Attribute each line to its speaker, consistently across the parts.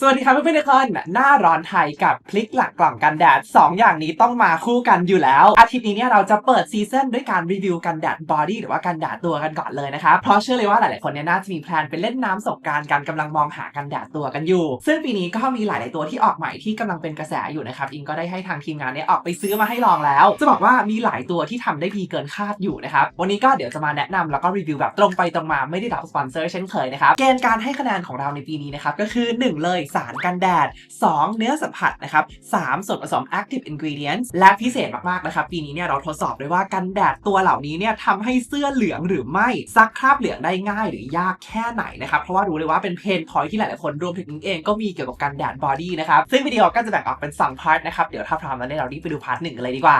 Speaker 1: สวัสดีครับเพื่อนๆทุกคนหน้าร้อนไทยกับพลิกหลักกล่องกันแดด 2 อย่างนี้ต้องมาคู่กันอยู่แล้ว อาทิตย์นี้เนี่ยเราจะเปิดซีซั่นด้วยการรีวิวกันแดดบอดี้หรือว่ากันแดดตัวกันก่อนเลยนะครับ เพราะเชื่อเลยว่าหลายๆคนเนี่ยน่าจะมีแพลนไปเล่นน้ำสงการกันกำลังมองหากันแดดตัวกันอยู่ ซึ่งปีนี้ก็มีหลาย ๆ ตัวที่ออกใหม่ที่กำลังเป็นกระแสอยู่นะครับอิงก็ได้ให้ทางทีมงานเนี่ยออกไปซื้อมาให้ลองแล้ว จะบอกว่ามีหลายตัวที่ทำได้ดีเกินคาดอยู่นะครับวันนี้ก็เดี๋ยวจะมาแนะนำแล้วก็รีวิวแบบตรงไปตรงมาไม่ได้รับสปอนเซอร์เช่นเคยนะครับเกณฑ์การให้คะแนนของเราในปีนี้นะครับก็คือ 1 เลยสารกันแดด 2 เนื้อสัมผัสนะครับ 3 ส่วนผสม active ingredients และพิเศษมากๆนะครับ ปีนี้เนี่ยเราทดสอบด้วยว่ากันแดดตัวเหล่านี้เนี่ยทำให้เสื้อเหลืองหรือไม่ซักคราบเหลืองได้ง่ายหรือยากแค่ไหนนะครับ เพราะว่ารู้เลยว่าเป็นเพนพอยที่หลายๆคนรวมถึงอิงเองก็มีเกี่ยวกับกันแดดบอดี้นะครับ ซึ่งวิดีโอก็จะแบ่งออกเป็น2พาร์ทนะครับ เดี๋ยวถ้าพร้อมแล้วเนี่ยเรารีบไปดูพาร์ทหนึ่งกันเลยดีกว่า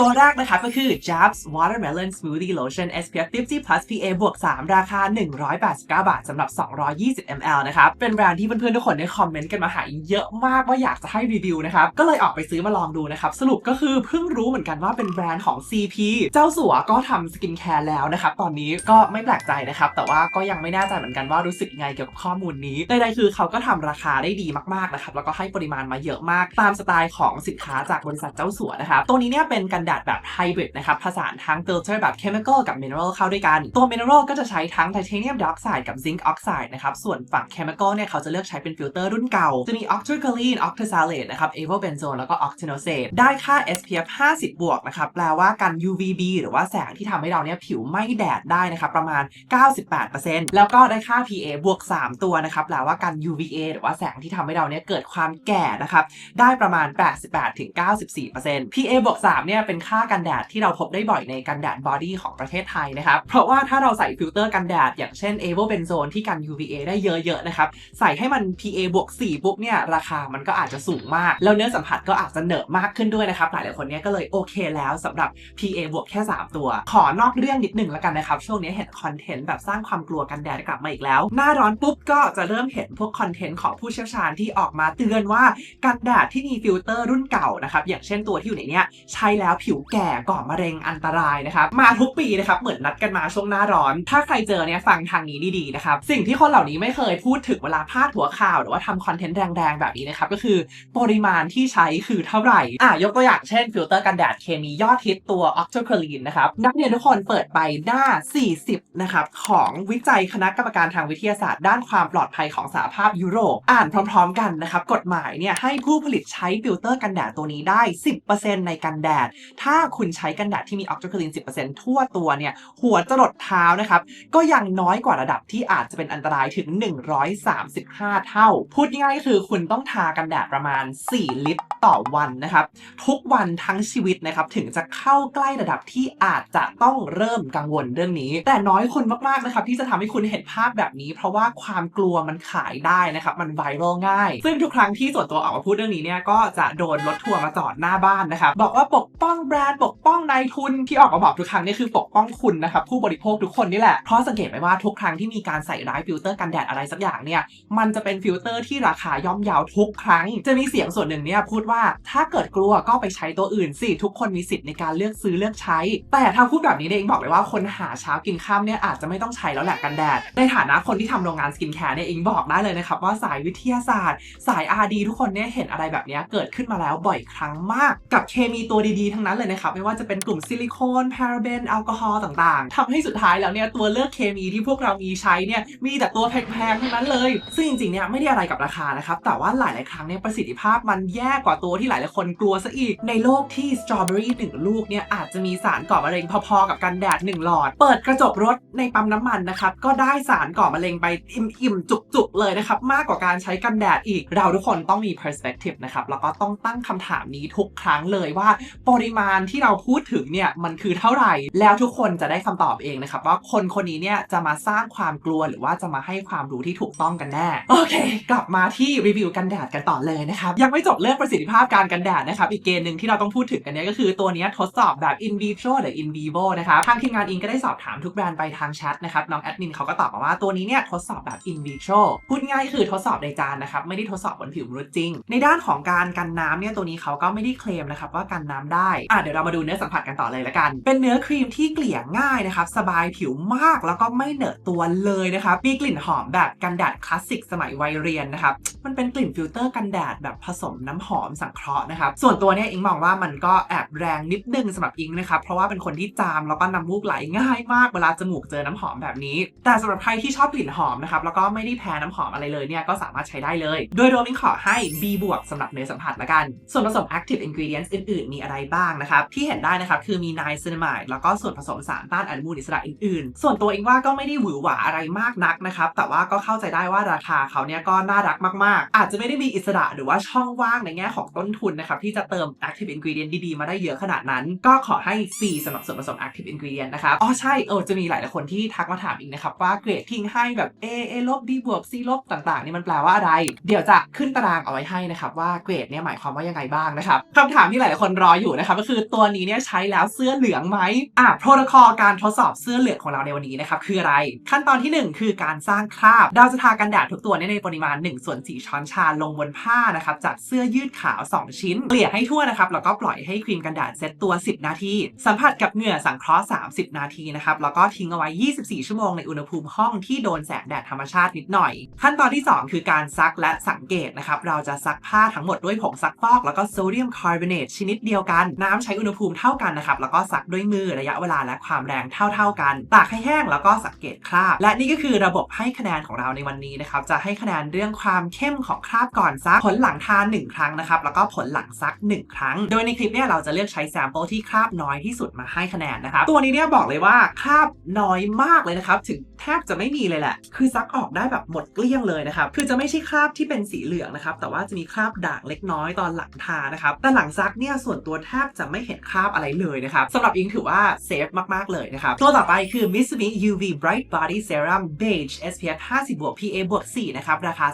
Speaker 1: ตัวแรกนะคะก็คือ Jabs Watermelon Smoothie Lotion SPF 50 plus PA บวก 3 ราคา 189 บาทสำหรับ 220 ml นะครับ เป็นแบรนด์ที่เพื่อนๆ ทุกคนได้คอมเมนต์กันมาหาเยอะมากว่าอยากจะให้รีวิวนะครับ ก็เลยออกไปซื้อมาลองดูนะครับ สรุปก็คือเพิ่งรู้เหมือนกันว่าเป็นแบรนด์ของ CP เจ้าสัวก็ทำสกินแคร์แล้วนะครับ ตอนนี้ก็ไม่แปลกใจนะครับ แต่ว่าก็ยังไม่แน่ใจเหมือนกันว่ารู้สึกยังไงเกี่ยวกับข้อมูลนี้ใดๆคือเขาก็ทำราคาได้ดีมากๆนะครับแล้วก็ให้ปริมาณมาเยอะมากตามสไตล์ของสินค้าจากบริษัทเจ้าสัวนะครับตัวนี้เนี่ยเป็นกันแดดแบบไฮบริดนะครับผสานทั้งฟิลเตอร์แบบเคมีคอลกับมินเนอรัลเข้าด้วยกัน ตัวมินเนอรัลก็จะใช้ทั้งไทเทเนียมไดออกไซด์กับซิงค์ออกไซด์นะครับส่วนฝั่งเคมีคอลเนี่ยเขาจะเลือกใช้เป็นฟิลเตอร์รุ่นเก่า จะมีออกท r กาลีนออกท s a l a t e นะครับเอโวเบนโซนแล้วก็ออก t โนเซตได้ค่า SPF 50 บวกนะครับแปลว่ากัน UVB หรือว่าแสงที่ทำให้เราเนี่ยผิวไม่แดดได้นะครับประมาณ 98%แล้วก็ได้ค่า PA บวก 3 ตัวนะครับแปลว่ากัน UVA หรือว่าแสงที่ทำให้เราเนี่ยเกิดความแก่นะครับได้ประมาณ 88-94% PA บวก3เนี่ยเป็นค่ากันแดดที่เราพบได้บ่อยในกันแดดบอดี้ของประเทศไทยนะครับ เพราะว่าถ้าเราใส่ฟิลเตอร์กันแดดอย่างเช่น a v o b e n z o n e ที่กัน UVA ได้เยอะๆนะครับ ใส่ให้มัน PA บวก4ปุ๊บเนี่ยราคามันก็อาจจะสูงมาก แล้วเนื้อสัมผัสก็อาจจะเหนอะมากขึ้นด้วยนะครับหลายๆคนเนี่ยก็เลยโอเคแล้วสำหรับ PA บวกแค่ 3 ตัว ขอนอกเรื่องนิดหนึ่งแล้วกันนะครับ ช่วงนี้เห็นคอนเทนต์แบบสร้างความกลัวกันแดดกลับมาอีกแล้ว หน้าร้อนปุ๊บก็จะเริ่มเห็นพวกคอนเทนต์ของผู้เชี่ยวชาญที่ออกมาเตือนว่ากันแดดที่มีฟิลเตอร์รุ่นเก่านะครับอย่างเช่นตัวที่อยู่ในเนี้ยใช้แล้วผิวแก่ก่อมะเร็งอันตรายนะครับมาทุกปีนะครับเหมือนนัดกันมาช่วงหน้าร้อน ถ้าใครเจอเนี่ยฟังทางนี้ดีๆนะครับสิ่งที่คนเหล่านี้ไม่เคยพูดถึงเวลาพาดหัวข่าวหรือว่าทำคอนเทนต์แรงๆแบบนี้นะครับก็คือปริมาณที่ใช้คือเท่าไหร่อะยกตัวอย่างเช่นฟิลเตอร์กันแดดเคมียอดฮิตตัว o c t o c r y l i n นะครับนักเรียนทุกคนเปิดไปหน้า 40นะครับของวิจัยคณะกรรมการทางวิทยาศาสตร์ ด้านความปลอดภัยของสหภาพยุโรป อ่านพร้อมๆ กันนะครับกฎหมายเนี่ยให้ผู้ผลิตใช้ฟิลเตอร์กันแดดตัวนี้ได้ 10%ในกันแดดถ้าคุณใช้กันแดดที่มี o c t o c r y l i n 10%ทั่วตัวเนี่ย หัวจรดเท้านะครับ ก็ยังน้อยกว่าระดับที่อาจจะเป็นอันตรายถึง 135 เท่า พูดง่ายๆคือคุณต้องทากันแดดประมาณ 4 ลิตรต่อวันนะครับ ทุกวันทั้งชีวิตนะครับ ถึงจะเข้าใกล้ระดับที่อาจจะต้องเริ่มกังวลเรื่องนี้ แต่น้อยคนมากๆนะครับ ที่จะทำให้คุณเห็นภาพแบบนี้ เพราะว่าความกลัวมันขายได้นะครับ มันไวรัลง่าย ซึ่งทุกครั้งที่ส่วนตัวออกมาพูดเรื่องนี้เนี่ยก็จะโดนรถทัวร์มาจอดหน้าบ้านนะครับบอกว่าปกป้องแบรนด์ปกป้องนายทุนที่ออกมาบอกทุกครั้งนี่คือปกป้องคุณนะครับผู้บริโภคทุกคนนี่แหละ เพราะสังเกตไหมว่าทุกครั้งที่มีการใส่ร้ายฟิลเตอร์กันแดดอะไรสักอย่างเนี่ยมันจะเป็นฟิลเตอร์ที่ราคาย่อมเยาวทุกครั้ง จะมีเสียงส่วนหนึ่งเนี่ยพูดว่าถ้าเกิดกลัวก็ไปใช้ตัวอื่นสิทุกคนมีสิทธิ์ในการเลือกซื้อเลือกใช้ แต่ถ้าพูดแบบนี้เองบอกเลยว่าคนหาเช้ากินข้ามเนี่ยอาจจะไม่ต้องใช้แล้วแหละกันแดด ในฐานะคนที่ทำโรงงานสกินแคร์เนี่ยเองบอกได้เลยนะครับว่าสายวิทยาศาสตร์ สาย RD ทุกคนเนี่ยเห็นอะไรแบบนี้เกิดขึ้นมาแล้วบ่อยครั้งมาก กับเคมีตัวดีๆทั้งนั้นเลยนะครับไม่ว่าจะเป็นกลุ่มซิลิโคนพาราเบนแอลกอฮอล์ต่างๆทำให้สุดท้ายแล้วเนี่ยตัวเลือกเคมีที่พวกเรามีใช้เนี่ยมีแต่ตัวแพงๆทั้งนั้นเลย ซึ่งจริงๆเนี่ยไม่ได้อะไรกับราคานะครับแต่ว่าหลายๆครั้งเนี่ยประสิทธิภาพมันแย่กว่าตัวที่หลายๆคนกลัวซะอีกในโลกที่สตรอเบอรี่หนึ่งลูกเนี่ยอาจจะมีสารก่อมะเร็งพอๆกับกันแดดหนึ่งหลอด เปิดกระจกรถในปั๊มน้ำมันนะครับก็ได้สารก่อมะเร็งไปอิ่มๆจุกๆเลยนะครับมากกว่าการใช้กันแดดอีก เราทุกคนต้องมี perspective นะครับแล้วก็ต้องตั้งคำถามนี้ทุกครั้งเลยว่าปริมาณที่เราพูดถึงเนี่ยมันคือเท่าไหร่ แล้วทุกคนจะได้คำตอบเองนะครับ ว่าคนคนนี้เนี่ยจะมาสร้างความกลัวหรือว่าจะมาให้ความรู้ที่ถูกต้องกันแน่โอเค กลับมาที่รีวิวกันแดดกันต่อเลยนะครับยังไม่จบเรื่องประสิทธิภาพการกันแดดนะครับอีกเกณฑ์หนึ่งที่เราต้องพูดถึงกันเนี่ยก็คือตัวนี้ทดสอบแบบ in vitro หรือ in vivo นะครับทางทีมงานอิงก็ได้สอบถามทุกแบรนด์ไปทางแชทนะครับน้องแอดมินเขาก็ตอบมาว่าตัวนี้เนี่ยทดสอบแบบ in vitro พูดง่ายคือทดสอบในจานนะครับไม่ได้ทดสอบบนผิวมนุษย์จริง ในด้านของการกันน้ำเนี่ยตัวนี้เขาก็ไม่ได้เคลมนะครับว่ากันน้ำได้อะเดี๋ยวเรามาดูเนื้อสัมผัสกันต่อเลยละกัน เป็นเนื้อครีมที่เกลี่ยง่ายนะครับ สบายผิวมากแล้วก็ไม่เหนอะตัวเลยนะครับมีกลิ่นหอมแบบกันแดดคลาสสิกสมัยวัยเรียนนะครับ มันเป็นกลิ่นฟิลเตอร์กันแดดแบบผสมน้ำหอมสังเคราะห์นะครับ ส่วนตัวเนี่ยอิงมองว่ามันก็แอบแรงนิดนึงสำหรับอิงนะครับ เพราะว่าเป็นคนที่จามแล้วก็น้ำมูกไหลง่ายมากเวลาจมูกเจอน้ำหอมแบบนี้ แต่สำหรับใครที่ชอบกลิ่นหอมนะครับแล้วก็ไม่ได้แพ้น้ำหอมอะไรเลยเนี่ยก็สามารถใช้ได้เลย โดยรวมอิงขอให้ B บวกสำหรับเนื้อสัมผัสละกัน ส่วนผสม active ingredients อื่นๆ มีอะไรบ้างนะครับที่เห็นได้นะครับคือมี niacinamide แล้วก็ส่วนผสมสารต้านอนุมูลอิสระอื่นๆ ส่วนตัวเองว่าก็ไม่ได้หวือหวาอะไรมากนักนะครับแต่ว่าก็เข้าใจได้ว่าราคาเขาเนี่ยก็น่ารักมากๆ อาจจะไม่ได้มีอิสระหรือว่าช่องว่างในแง่ของต้นทุนนะครับที่จะเติม active ingredient ดีๆ มาได้เยอะขนาดนั้น ก็ขอให้ C สำหรับส่วนผสม active ingredient นะครับอ๋อใช่เออจะมีหลายๆคนที่ทักมาถามอีกนะครับว่าเกรดทิ้งให้แบบ A A ลบ B บวก C ลบต่างๆนี่มันแปลว่าอะไร เดี๋ยวจะขึ้นตารางเอาไว้ให้นะครับว่าเกรดเนี่ยหมายความว่ายังไงบ้างนะครับคำถามที่หลายๆคนรออยู่นะครับก็คือตัวนี้เนี่ยใช้แล้วเสื้อเหลืองไหมอะโปรโตคอลการทดสอบเสื้อเหลืองของเราในวันนี้นะครับคืออะไร ขั้นตอนทีหนึ่1 คือการสร้างคราบดาจะทากันแดดทุกตัวเนี่ยในปริมาณ1ส่วน4ช้อนชาลงบนผ้านะครับจากเสื้อยืดขาว 2 ชิ้นเกลี่ยให้ทั่วนะครับแล้วก็ปล่อยให้ครีมกันแดดเซตตัว 10 นาที สัมผัสกับเหงื่อสังเคราะห์ 30 นาทีนะครับแล้วก็ทิ้งเอาไว้ 24 ชั่วโมงในอุณหภูมิห้องที่โดนแสงแดดธรรมชาตินิดหน่อย ขั้นตอนที่ 2 คือการซักและสังเกตนะครับเราจะซักผ้าทั้งหมดด้วยผงซักฟอกแล้วก็โซเดียมคาร์บอเนตชนิดเดียวกันน้ำใช้อุณหภูมิเท่ากันนะครับ แล้วก็ซักด้วยมือระยะเวลาและความแรงเท่า ๆกัน ตากให้แห้งแล้วก็สังเกตคราบ และนี่ก็คือระบบให้คะแนนของเราในวันนี้นะครับ จะให้คะแนนเรื่องความเข้มของคราบก่อนซัก ผลหลังทาน 1 ครั้งนะครับ แล้วก็ผลหลังซัก 1 ครั้ง โดยในคลิปเนี่ยเราจะเลือกใช้แซมเปิลที่คราบน้อยที่สุดมาให้คะแนนนะครับ ตัวนี้เนี่ยบอกเลยว่าคราบน้อยมากเลยนะครับ ถึงแทบจะไม่มีเลยแหละ คือซักออกได้แบบหมดเกลี้ยงเลยนะครับ คือจะไม่ใช่คราบที่เป็นสีเหลืองนะครับ แต่ว่าจะมีคราบด่างเล็กน้อยตอนหลังทานะครับ แต่หลังซักเนี่ยส่วนตัวแทบจะไม่เห็นคราบอะไรเลยนะครับสำหรับอิงถือว่าเซฟมาก ๆ เลยนะครับ ตัวต่อไปคือ Mitsumi UV Bright Body Serum Beige SPF 50บวก PA บวก 4 นะครับ ราคา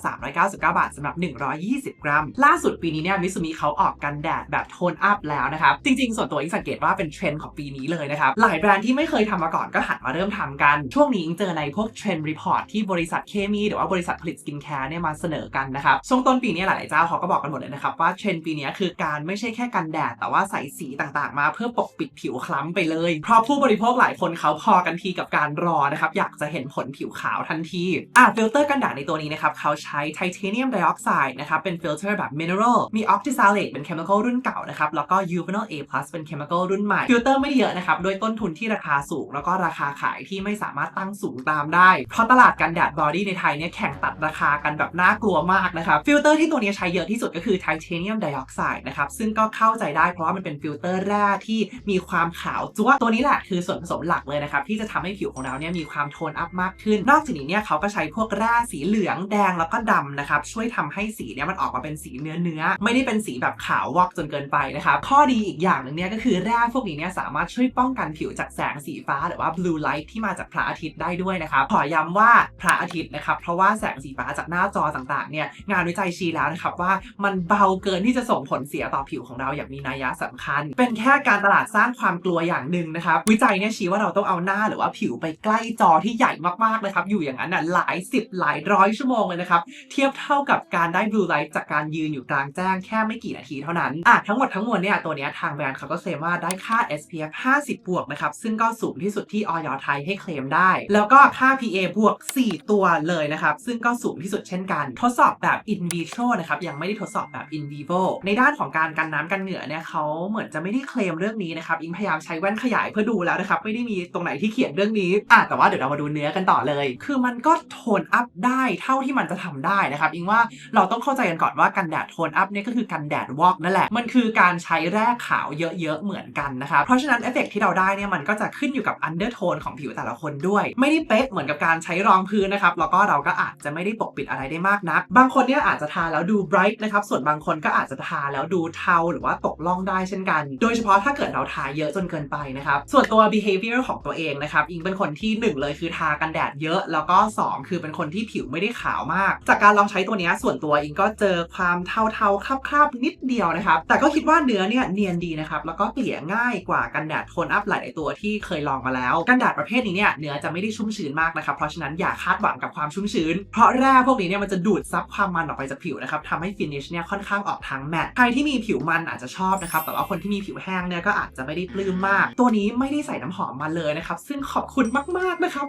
Speaker 1: 399 บาทสำหรับ 120 กรัม ล่าสุดปีนี้เนี่ยมิซูมิเขาออกกันแดดแบบโทนอัพแล้วนะครับ จริง ๆ ส่วนตัวอิงสังเกตว่าเป็นเทรนด์ของปีนี้เลยนะครับ หลายแบรนด์ที่ไม่เคยทำมาก่อนก็หันมาเริ่มทำกัน ช่วงนี้อิงเจอในพวกเทรนด์รีพอร์ตที่บริษัทเคมีหรือว่าบริษัทผลิตสกินแคร์เนี่ยมาเสนอกันนะครับช่วงต้นปีนี้หลายๆเจ้าเขาก็บอกกันหมดเลยนะครับว่าเทรนด์ปีนี้คือการไม่ใช่แค่กันแดดแต่ว่าใส่สีต่างๆ มาเพื่อปกปิดผิวคล้ำไปเลย เพราะผู้บริโภคหลายคนเขาพอกันทีกับการรอนะครับ อยากจะเห็นผลผิวขาวทันที อะฟิลเตอร์กันแดดในตัวนี้นะครับ เขาใช้ไทเทเนียมไดออกไซด์นะครับ เป็นฟิลเตอร์แบบมินเนอรัลมีออกติซาเลตเป็นเคมีคอลรุ่นเก่านะครับ แล้วก็ยูเ n น l A+ เป็นเคมีคอลรุ่นใหม่ ฟิลเตอร์ไม่เยอะนะครับโดยต้นทุนที่ราคาสูง แล้วก็ราคาขายที่ไม่สามารถตั้งสูงตามได้ เพราะตลาดกันแดดบอดี้ในไทยเนี่ยแข่งตัดราคากันแบบน่ากลัวมากนะครับ ฟิลเตอร์ที่ตัวนี้ใช้เยอะที่สุดก็คือไทเทเนียมไดออกไซด์นะครับ ซึ่งก็เข้าใจได้เพราะว่ามันเป็นฟิลเตอร์แร่ที่มีความขาวจั๊วตัวนี้แหละคือส่วนผสมหลักเลยนะครับที่จะทำให้ผิวของเราเนี่ยมีความโทนอัพมากขึ้น นอกจากนี้เนี่ยเขาก็ใช้พวกแร่สีเหลืองแดงแล้วก็ดำนะครับช่วยทำให้สีเนี่ยมันออกมาเป็นสีเนื้อเนื้อไม่ได้เป็นสีแบบขาววอกจนเกินไปนะครับข้อดีอีกอย่างหนึ่งเนี่ยก็คือแร่พวกนี้เนี่ยสามารถช่วยป้องกันผิวจากแสงสีฟ้าหรือว่า blue light ที่มาจากพระอาทิตย์ได้ด้วยนะครับขอย้ำว่าพระอาทิตย์นะครับเพราะว่าแสงสีฟ้าจากหน้าจอต่างๆเนี่ยงานวิจัยชี้แล้วนะครับว่ามันเบาเกินที่จะส่งผลเสียต่อผิวของเราอย่างมีนัยยะสำคัญ เป็นแค่การตลาดสร้างความกลัวอย่างหนึ่งนะครับ วิจัยเนี่ยชี้ว่าเราต้องเอาหน้าหรือว่าผิวไปใกล้จอที่ใหญ่มากๆนะครับ อยู่อย่างนั้นน่ะหลายสิบหลายร้อยชั่วโมงเลยนะครับ เทียบเท่ากับการได้ blue light จากการยืนอยู่กลางแจ้งแค่ไม่กี่นาทีเท่านั้นอะทั้งหมดทั้งมวลเนี่ยตัวเนี้ยทางแบรนด์เขาก็เคลมว่าได้ค่า SPF 50 บวกนะครับ ซึ่งก็สูงที่สุดที่ออยไทยให้เคลมได้ แล้วก็ค่า PA บวก 4 ตัวเลยนะครับ ซึ่งก็สูงที่สุดเช่นกัน ทดสอบแบบ in vitro นะครับ ยังไม่ได้ทดสอบแบบ in vivo ในด้านของการกันน้ำกันเหงื่อเนี่ยเขาเหมือนจะไม่ได้เคลมเรื่องนี้นะครับอิงพยายามใช้แว่นขยายเพื่อดูแล้วนะครับไม่ได้มีตรงไหนที่เขียนเรื่องนี้อะแต่ว่าเดี๋ยวเรามาดูเนื้อกันต่อเลย คือมันก็โทนอัพได้เท่าที่มันจะทำได้นะครับอิงว่าเราต้องเข้าใจกันก่อนว่ากันแดดโทนอัพเนี่ยก็คือกันแดดวอกนั่นแหละมันคือการใช้แร่ขาวเยอะๆเหมือนกันนะครับเพราะฉะนั้นเอฟเฟกที่เราได้เนี่ยมันก็จะขึ้นอยู่กับอันเดอร์โทนของผิวแต่ละคนด้วย ไม่ได้เป๊ะเหมือนกับการใช้รองพื้นนะครับแล้วก็เราก็อาจจะไม่ได้ปกปิดอะไรได้มากนัก บางคนเนี่ยอาจจะทาแล้วดูไบรท์นะครับส่วนบางคนก็อาจจะทาแล้วดูเทาหรือว่าตกล่องได้เช่นกันโดยเฉพาะถ้าเกิดเราทาเยอะจนเกินไปนะครับ ส่วนตัว behavior ของตัวเองนะครับอิงเป็นคนที่หนึ่งเลยคือทากันแดดเยอะ แล้วก็สองคือเป็นคนที่ผิวไม่ได้ขาวมาก จากการลองใช้ตัวนี้ส่วนตัวอิงก็เจอความเทาๆคราบๆนิดเดียวนะครับ แต่ก็คิดว่าเนื้อเนี่ยเนียนดีนะครับ แล้วก็เกลี่ยง่ายกว่ากันแดดโทนอัพหลายตัวที่เคยลองมาแล้ว กันแดดประเภทนี้เนี่ยเนื้อจะไม่ได้ชุ่มชื้นมากนะครับเพราะฉะนั้นอย่าคาดหวังกับความชุ่มชื้น เพราะแร่พวกนี้เนี่ยมันจะดูดซับความมันออกไปจากผิวนะครับทำให้ฟินิชเนี่ยค่อนข้างออกทางแมตใครที่มีผิวมันอาจจะชอบนะครับแต่ว่าคนที่มีผิวแห้งเนี่ยก็อาจจะไม่ได้ปลื้มมาก ตัวนี้ไม่ได้ใส่น้ำหอมมาเลยนะครับ ซึ่งขอบคุณมากๆนะครับ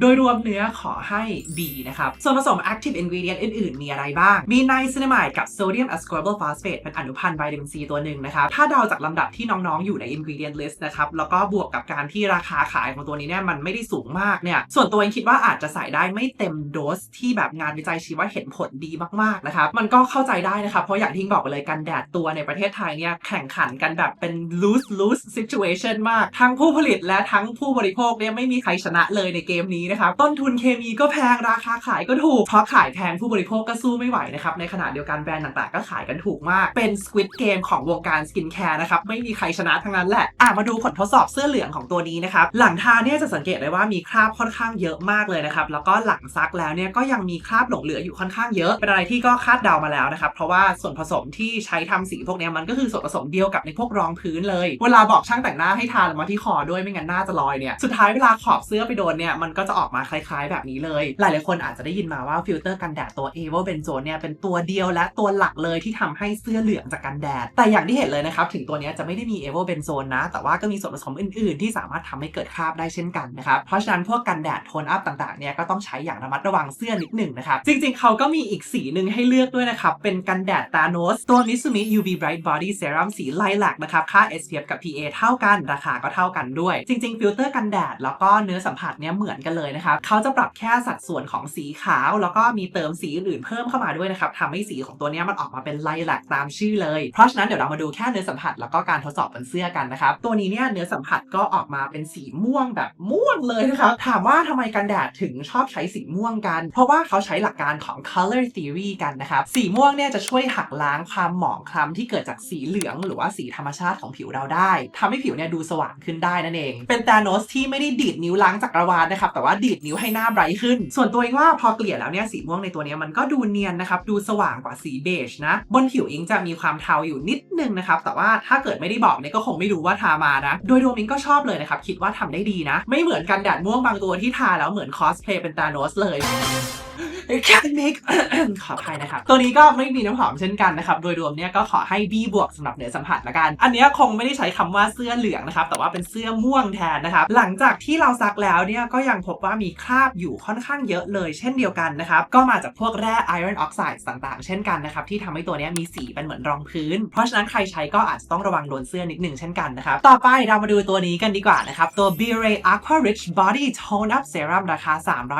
Speaker 1: โดยรวมเนื้อขอให้ B นะครับ ส่วนผสม active ingredient อื่นๆ มีอะไรบ้าง มีไนซินามายกับ sodium ascorbate phosphate เป็นอนุพันธ์วิตามินซีตัวหนึ่งนะครับ ถ้าเดาจากลำดับที่น้องๆ อยู่ใน ingredient list นะครับ แล้วก็บวกกับการที่ราคาขายของตัวนี้เนี่ยมันไม่ได้สูงมากเนี่ย ส่วนตัวเองคิดว่าอาจจะใส่ได้ไม่เต็มโดสที่แบบงานวิจัยชี้ว่าเห็นผลดีมากๆนะครับ มันก็เข้าใจได้นะครับ เพราะอย่างที่บอกไปเลยกันแดดตัวในประเทศไทยเนี่ยแข่งขันกันแบบเป็น lose lose situation มาก ทั้งผู้ผลิตและทั้งผู้บริโภคเนี่ยไม่มีใครชนะเลยในเกมนี้นะครับต้นทุนเคมีก็แพงราคาขายก็ถูกเพราะขายแพงผู้บริโภคก็สู้ไม่ไหวนะครับในขณะเดียวกันแบรนด์ต่างๆ ก็ขายกันถูกมาก เป็น squid game ของวงการสกินแคร์นะครับไม่มีใครชนะทั้งนั้นแหละอะมาดูผลทดสอบเสื้อเหลืองของตัวนี้นะครับหลังทาเนี่ยจะสังเกตได้ว่ามีคราบค่อนข้างเยอะมากเลยนะครับแล้วก็หลังซักแล้วเนี่ยก็ยังมีคราบหลงเหลืออยู่ค่อนข้างเยอะเป็นอะไรที่ก็คาดเดามาแล้วนะครับเพราะว่าส่วนผสมที่ใช้ทำสีพวกนี้มันก็คือส่วนผสมเดียวกับในพวกรองพื้นเลย เวลาบอกช่างแต่งหน้าให้ทาลงมาที่คอด้วยไม่งั้นหน้าจะลอยเนี่ย สุดท้ายเวลาขอบเสื้อไปโดนเนี่ย มันก็จะออกมาคล้ายๆแบบนี้เลย หลายๆคนอาจจะได้ยินมาว่าฟิลเตอร์กันแดดตัว a v o b e n z o เนี่ยเป็นตัวเดียวและตัวหลักเลยที่ทำให้เสื้อเหลืองจากกันแดด แต่อย่างที่เห็นเลยนะครับ ถึงตัวนี้จะไม่ได้มี a v o b e n z o นะ แต่ว่าก็มีส่วนผสมอื่นๆ ที่สามารถทำให้เกิดคราบได้เช่นกันนะครับ เพราะฉะนั้นพวกกันแดดโทนอัพต่างๆเนี่ยก็ต้องใช้อย่างระมัดระวังเสื้อนิดหนึ่งนะครับ จริงๆ เขาก็มีอีกสีหนึ่งให้เลือกด้วยนะครับ เป็นกันแดดตาโนสตัว Mitsumi UV Bright Body Serum สีไลลักนะครับ ค่า SPF กับ PA เท่ากัน ราคาก็เท่ากันด้วย จริง ๆ ฟิลเตอร์กันแดด แล้วก็เนื้อสัมผัสเนี่ยเหมือนกันเลยนะครับเขาจะปรับแค่สัดส่วนของสีขาว แล้วก็มีเติมสีอื่นเพิ่มเข้ามาด้วยนะครับทำให้สีของตัวเนี้ยมันออกมาเป็นไลลักตามชื่อเลย เพราะฉะนั้นเดี๋ยวเรามาดูแค่เนื้อสัมผัสแล้วก็การทดสอบบนเสื้อกันนะครับ ตัวนี้เนี่ยเนื้อสัมผัสก็ออกมาเป็นสีม่วงแบบม่วงเลยนะครับ ถามว่าทำไมกันแดดถึงชอบใช้สีม่วงกัน เพราะว่าเขาใช้หลักการของ color theory กันนะครับ สีม่วงเนี่ยจะช่วยหักล้างความหมองคล้ำที่เกิดจากสีเหลืองหรือว่าสีธรรมชาติของผิวเราได้ทำให้ผิวเนี่ยดูสว่างขึ้นได้นั่นเอง เป็นตาโนสที่ไม่ได้ดีดนิ้วล้างจักรวาลนะครับ แต่ว่าดีดนิ้วให้หน้าไบรท์ขึ้น ส่วนตัวเองว่าพอเกลี่ยแล้วเนี่ยสีม่วงในตัวนี้มันก็ดูเนียนนะครับดูสว่างกว่าสีเบจนะ บนผิวอิงจะมีความเทาอยู่นิดนึงนะครับแต่ว่าถ้าเกิดไม่ได้บอกเนี่ยก็คงไม่รู้ว่าทามานะ โดยรวมอิงก็ชอบเลยนะครับคิดว่าทำได้ดีนะ ไม่เหมือนกันแดดม่วงบางตัวที่ทาแล้วเหมือนคอสเพลย์เป็นตาโนสเลย แคทเมกขออภัยนะครับ ตัวนี้ก็ไม่มีน้ำหอมเช่นกันนะครับ โดยรวมเนี่ยก็ขอให้ B บวกสำหรับเนื้อสัมผัสละกัน อันเนี้ยคงไม่ได้ใช้คำว่าเสื้อเหลืองนะครับ แต่ว่าเป็นเสื้อม่วงแทนนะครับ หลังจากที่เราซักแล้วเนี่ยก็ยังพบว่ามีคราบอยู่ค่อนข้างเยอะเลยเช่นเดียวกันนะครับ ก็มาจากพวกแร่ไอรอนออกไซด์ต่างๆ เช่นกันนะครับ ที่ทำให้ตัวเนี้ยมีสีเป็นเหมือนรองพื้น เพราะฉะนั้นใครใช้ก็อาจจะต้องระวังโดนเสื้อนิดหนึ่งเช่นกันนะครับ ต่อไปเรามาดูตัวนี้กันดีกว่านะครับ ตัว b e r a Aqua Rich Body Tone Up Serum ราคา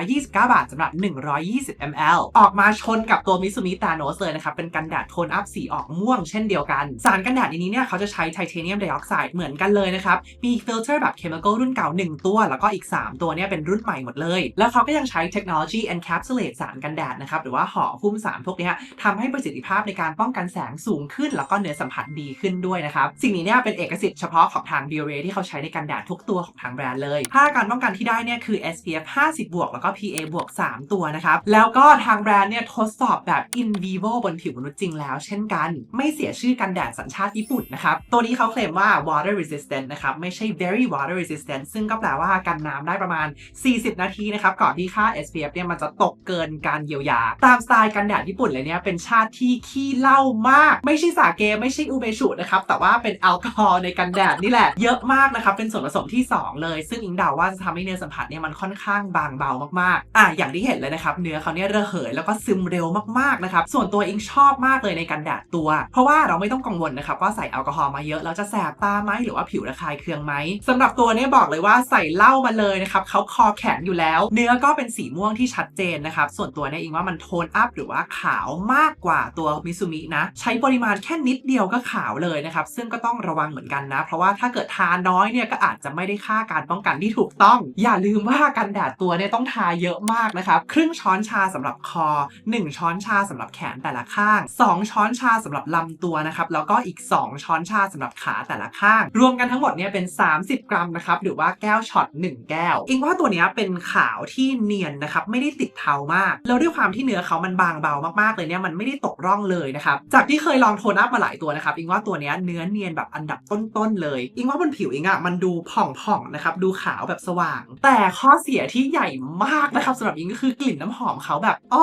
Speaker 1: 329 บาทสำหรับ 120 20ml ออกมาชนกับตัวมิซูมิตาโนสเลยนะครับ เป็นกันแดดโทนอัพสีออกม่วงเช่นเดียวกัน สารกันแดดในนี้เนี่ยเขาจะใช้ไทเทเนียมไดออกไซด์เหมือนกันเลยนะครับ มีฟิลเตอร์แบบเคมีคอลรุ่นเก่า 1 ตัว แล้วก็อีก 3 ตัวเนี่ยเป็นรุ่นใหม่หมดเลย แล้วเขาก็ยังใช้เทคโนโลยี encapsulate สารกันแดดนะครับ หรือว่าห่อหุ้มสารพวกนี้ทำให้ประสิทธิภาพในการป้องกันแสงสูงขึ้น แล้วก็เนื้อสัมผัสดีขึ้นด้วยนะครับสิ่งนี้เนี่ยเป็นเอกสิทธิ์เฉพาะของทาง b ิ r a ที่เขาใช้ในกันแดดทุกตัวของทางแบรนด์เลยค่าการป้องกันที่ได้เนี่ยคือ SPF 50 บวกแล้วก็ PA บวก 3 ตัวนะครับแล้วก็ทางแบรนด์เนี่ยทดสอบแบบ in vivo บนผิวมนุษย์จริงแล้ว เช่นกัน ไม่เสียชื่อกันแดดสัญชาติญี่ปุ่นนะครับ ตัวนี้เขาเคลมว่า water resistant นะครับ ไม่ใช่ very water resistant ซึ่งก็แปลว่ากันน้ำได้ประมาณ 40 นาทีนะครับ ก่อนที่ค่า SPF เนี่ยมันจะตกเกินการเยียวยา ตามสไตล์กันแดดญี่ปุ่นเลยเนี่ยเป็นชาติที่ขี้เหล้ามาก ไม่ใช่สาเกไม่ใช่อูเบชุนะครับแต่ว่าเป็นแอลกอฮอล์ในกันแดดนี่แหละเยอะมากนะครับเป็นส่วนผสมที่ 2 เลย ซึ่งอิงเดาว่าจะทำให้เนื้อสัมผัสเนี่ยมันค่อนข้างบางเบามากๆอะอย่างที่เห็นเลยนะครับเนื้อเขาเนี่ยระเหยแล้วก็ซึมเร็วมากๆนะครับ ส่วนตัวอิงชอบมากเลยในกันแดดตัว เพราะว่าเราไม่ต้องกังวลนะครับว่าใส่แอลกอฮอล์มาเยอะแล้วจะแสบตาไหมหรือว่าผิวระคายเคืองไหมสำหรับตัวเนี้บอกเลยว่าใส่เหล้ามาเลยนะครับเขาคอแข็งอยู่แล้ว เนื้อก็เป็นสีม่วงที่ชัดเจนนะครับส่วนตัวเนี่ยอิงว่ามันโทนอัพหรือว่าขาวมากกว่าตัวมิซูมินะใช้ปริมาณแค่นิดเดียวก็ขาวเลยนะครับซึ่งก็ต้องระวังเหมือนกันนะ เพราะว่าถ้าเกิดทาน้อยเนี่ยก็อาจจะไม่ได้ค่าการป้องกันที่ถูกต้อง อย่าลืมว่ากันแดดตัวเนี่ยต้องทาเยอะมากนะครับครึ่งช้อนชาสำหรับคอ 1 ช้อนชาสำหรับแขนแต่ละข้าง 2 ช้อนชาสำหรับลำตัวนะครับแล้วก็อีก 2 ช้อนชาสำหรับขาแต่ละข้าง รวมกันทั้งหมดเนี่ยเป็น 30 กรัมนะครับหรือว่าแก้วช็อต1 แก้วอิงว่าตัวนี้เป็นขาวที่เนียนนะครับไม่ได้ติดเทามาก แล้วด้วยความที่เนื้อเขามันบางเบามากๆเลยเนี่ยมันไม่ได้ตกร่องเลยนะครับจากที่เคยลองโทนอัพมาหลายตัวนะครับอิงว่าตัวนี้เนื้อเนียนแบบอันดับต้นๆเลย อิงว่าบนผิวอิงอะมันดูผ่องๆนะครับดูขาวแบบสว่าง แต่ข้อเสียที่ใหญ่มากนะครับสำหรับอิงก็คือกลิ่นน้ำหหอมเขาแบบอ๋อ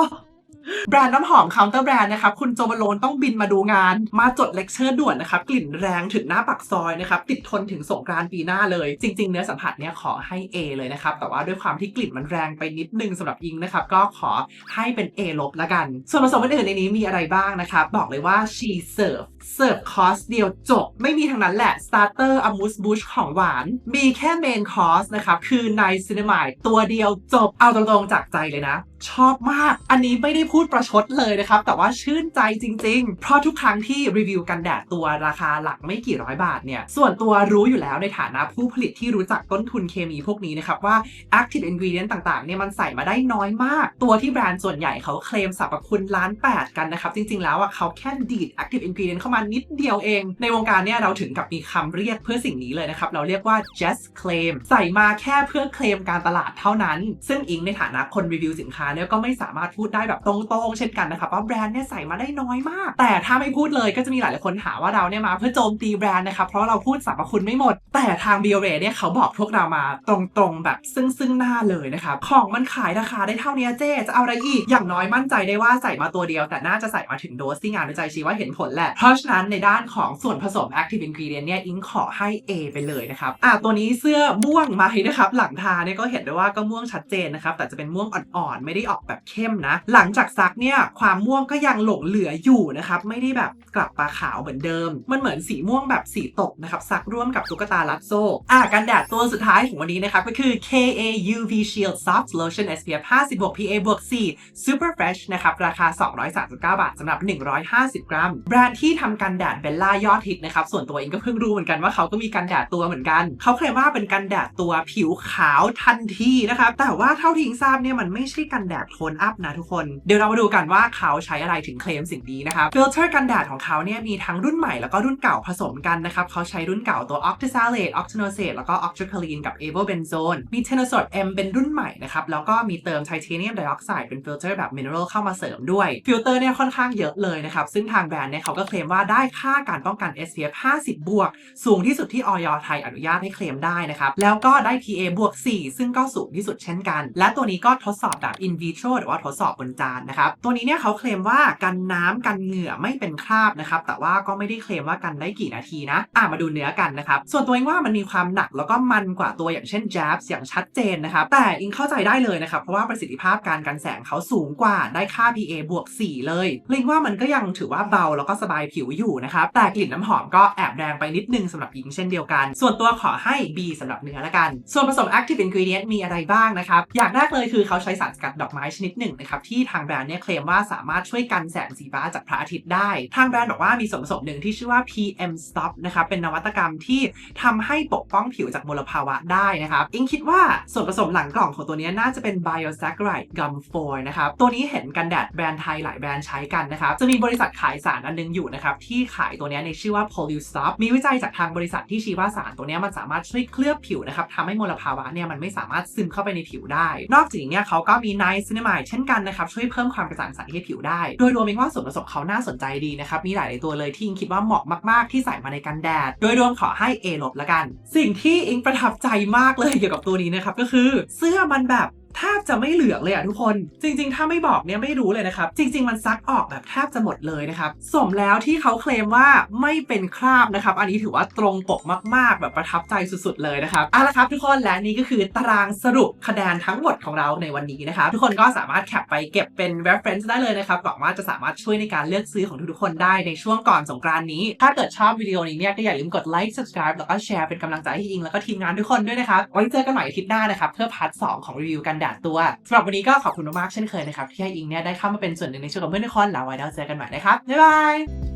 Speaker 1: แบรนด์น้ำหอม Counter Brand นะครับคุณโจมาโลนต้องบินมาดูงาน มาจดเลคเชอร์ด่วนนะครับกลิ่นแรงถึงหน้าปักซอยนะครับติดทนถึงสงกรานต์ปีหน้าเลย จริง ๆ เนื้อสัมผัสเนี่ยขอให้ A เลยนะครับแต่ว่าด้วยความที่กลิ่นมันแรงไปนิดนึงสำหรับอิงนะครับก็ขอให้เป็น A ลบละกัน ส่วนผสมอื่นในนี้มีอะไรบ้างนะครับบอกเลยว่า she serve เสิร์ฟคอร์สเดียวจบ ไม่มีทั้งนั้นแหละ สตาร์เตอร์อมูสบูชของหวาน มีแค่เมนคอร์สนะครับคือในซิน a มายตัวเดียวจบเอาตรงๆจากใจเลยนะ ชอบมาก อันนี้ไม่ได้พููดประชดเลยนะครับ แต่ว่าชื่นใจจริง ๆ เพราะทุกครั้งที่รีวิวกันแดดตัวราคาหลักไม่กี่ร้อยบาทเนี่ย ส่วนตัวรู้อยู่แล้วในฐานะผู้ผลิตที่รู้จักต้นทุนเคมีพวกนี้นะครับว่า active ingredient ต่างๆ เนี่ยมันใส่มาได้น้อยมาก ตัวที่แบรนด์ส่วนใหญ่เขาเคลมสรรพคุณล้านแปดกันนะครับ จริง ๆ แล้วอะเขาแค่ดีด active ingredient เข้ามานิดเดียวเอง ในวงการเนี่ยเราถึงกับมีคำเรียกเพื่อสิ่งนี้เลยนะครับ เราเรียกว่า just claim ใส่มาแค่เพื่อเคลมการตลาดเท่านั้น ซึ่งอิงในฐานะคนรีวิวสินค้าเนี่ยก็ไม่สามารถพูดได้แบบตรงๆเช่นกันนะครับว่าแบรนด์เนี่ยใส่มาได้น้อยมาก แต่ถ้าไม่พูดเลยก็จะมีหลายๆคนหาว่าเราเนี่ยมาเพื่อโจมตีแบรนด์นะครับเพราะเราพูดสรรพคุณไม่หมด แต่ทาง b บ o เรเนี่ยเขาบอกพวกเรามาตรงๆแบบซึ่งซึ่งหน้าเลยนะครับของมันขายราคาได้เท่านี้เจ๊จะเอาอะไรอีกอย่างน้อยมั่นใจได้ว่าใส่มาตัวเดียว แต่น่าจะใส่มาถึงโดสที่งานวิจัยชี้ว่าเห็นผลแหละเพราะฉะนั้นในด้านของส่วนผสม active ingredient เนี่ยอิงขอให้ A ไปเลยนะครับอะตัวนี้เสื้อม่วงไหมนะครับหลังทาเนี่ยก็เห็นได้ว่าก็ม่วงชัดเจนนะครับแต่จะเป็นม่วงอ่อนๆไม่ได้ออกแบบเข้มนะ หลังจากซักเนี่ยความม่วงก็ยังหลงเหลืออยู่นะครับไม่ได้แบบกลับปลาขาวเหมือนเดิม มันเหมือนสีม่วงแบบสีตกนะครับซักร่วมกับตุ๊กตาลัดโซ่อะกันแดดตัวสุดท้ายของวันนี้นะครับก็คือ KA UV Shield Soft Lotion SPF 50บวก PA บวก4 Super Fresh นะครับราคา 239 บาทสำหรับ 150 กรัม แบรนด์ที่ทำกันแดดเบลล่ายอดฮิตนะครับส่วนตัวเองก็เพิ่งรู้เหมือนกันว่าเขาก็มีกันแดดตัวเหมือนกัน เขาเคลมว่าเป็นกันแดดตัวผิวขาวทันทีนะครับแต่ว่าเท่าที่อิงทราบเนี่ยมันไม่ใช่กันแดดโทนอัพนะทุกคนเดี๋ยวเรามาดูกันว่าเขาใช้อะไรถึงเคลมสิ่งนี้นะครับฟิลเตอร์กันแดดของเขาเนี่ยมีทั้งรุ่นใหม่แล้วก็รุ่นเก่าผสมกันนะครับเขาใช้รุ่นเก่าตัว Octisalate Octinoxate แล้วก็ Octocalene กับ Avobenzone มี Tenosol M เป็นรุ่นใหม่นะครับแล้วก็มีเติมไทเทเนียมไดออกไซด์เป็นฟิลเตอร์แบบมินเนอรัลเข้ามาเสริมด้วยฟิลเตอร์เนี่ยค่อนข้างเยอะเลยนะครับซึ่งทางแบรนด์เนี่ยเขาก็เคลมว่าได้ค่าการป้องกัน SPF 50 บวก สูงที่สุดที่ออยไทยอนุญาตให้เคลมได้นะครับแล้วก็ได้ PA บวก4ซึ่งก็สูงที่สุดเช่นกัน และตัวนี้ก็ทดสอบแบบ in vitro หรือว่าทดสอบบนจานนะครับ ตัวนี้เนี่ยเขาเคลมว่ากันน้ำกันเหงื่อไม่เป็นคราบนะครับ แต่ว่าก็ไม่ได้เคลมว่ากันได้กี่นาทีนะ อะมาดูเนื้อกันนะครับ ส่วนตัวเองว่ามันมีความหนักแล้วก็มันกว่าตัวอย่างเช่น Jabs อย่างชัดเจนนะครับ แต่อิงเข้าใจได้เลยนะครับ เพราะว่าประสิทธิภาพการกันแสงเขาสูงกว่าได้ค่า PA บวก 4 เลยลิงว่ามันก็ยังถือว่าเบาแล้วก็สบายผิวอยู่นะครับ แต่กลิ่นน้ำหอมก็แอบแรงไปนิดนึงสำหรับหญิงเช่นเดียวกัน ส่วนตัวขอให้ B สำหรับเนื้อละกัน ส่วนผสม active ingredient มีอะไรบ้างนะครับ อย่างแรกเลยคือเขาใช้สารสกัดดอกไม้ชนิดหนึ่งนะครับที่ทางแบรนด์เนี่ยเคลมว่าสามารถช่วยกันแสงสีฟ้าจากพระอาทิตย์ได้ ทางแบรนด์บอกว่ามีส่วนผสมหนึ่งที่ชื่อว่า PM Stop นะครับเป็นนวัตกรรมที่ทำให้ปกป้องผิวจากมลภาวะได้นะครับอิงคิดว่าส่วนผสมหลังกล่องของตัวนี้น่าจะเป็น Biosaccharide Gum 4นะครับตัวนี้เห็นกันแดดแบรนด์ไทยหลายแบรนด์ใช้กันนะครับจะมีบริษัทขายสารอันนึงอยู่นะครับที่ขายตัวนี้ในชื่อว่า Polystop มีวิจัยจากทางบริษัทที่ชี้ว่าสารตัวนี้มันสามารถช่วยเคลือบผิวนะครับทำให้มลภาวะเนี่ยมันไม่สามารถซึมเข้าไปในผิวได้ นอกจากนี้เขาก็มี Niacinamide เช่นกันนะครับช่วยเพิ่มความกระจ่างใสให้ผิวได้ โดยรวมเองว่าส่วนผสมเขาน่าสนใจดีนะครับ มีหลายตัวเลยที่อิงคิดว่าเหมาะมาก ๆ ที่ใส่มาในกันแดด โดยรวมขอให้ A ลบละกัน สิ่งที่อิงประทับใจมากเลยเกี่ยวกับตัวนี้นะครับก็คือเสื้อมันแบบ แทบจะไม่เหลือเลยอะทุกคน จริง ๆ ถ้าไม่บอกเนี่ยไม่รู้เลยนะครับ จริง ๆ มันซักออกแบบแทบจะหมดเลยนะครับ สมแล้วที่เขาเคลมว่าไม่เป็นคราบนะครับ อันนี้ถือว่าตรงปกมาก ๆ แบบประทับใจสุด ๆ เลยนะครับเอาละครับทุกคนและนี่ก็คือตารางสรุปคะแนนทั้งหมดของเราในวันนี้นะครับทุกคนก็สามารถแคปไปเก็บเป็น reference ได้เลยนะครับหวังว่าจะสามารถช่วยในการเลือกซื้อของทุกๆคนได้ในช่วงก่อนสงกรานต์นี้ ถ้าเกิดชอบวิดีโอนี้เนี่ยก็อย่าลืมกดไลค์ subscribe แล้วก็แชร์เป็นกำลังใจให้อิงแล้วก็ทีมงานทุกคนด้วยนะครับไว้เจอกันใหม่อาทิตย์หน้านะครับเพื่อพาร์ทสองของรีวิวกันแดดตัวสำหรับวันนี้ก็ขอบคุณมากๆเช่นเคยนะครับที่ให้อิงเนี่ยได้เข้ามาเป็นส่วนหนึ่งในช่วงกับเพื่อนทุกคนแล้วไว้เราเจอกันใหม่นะครับบ๊ายบาย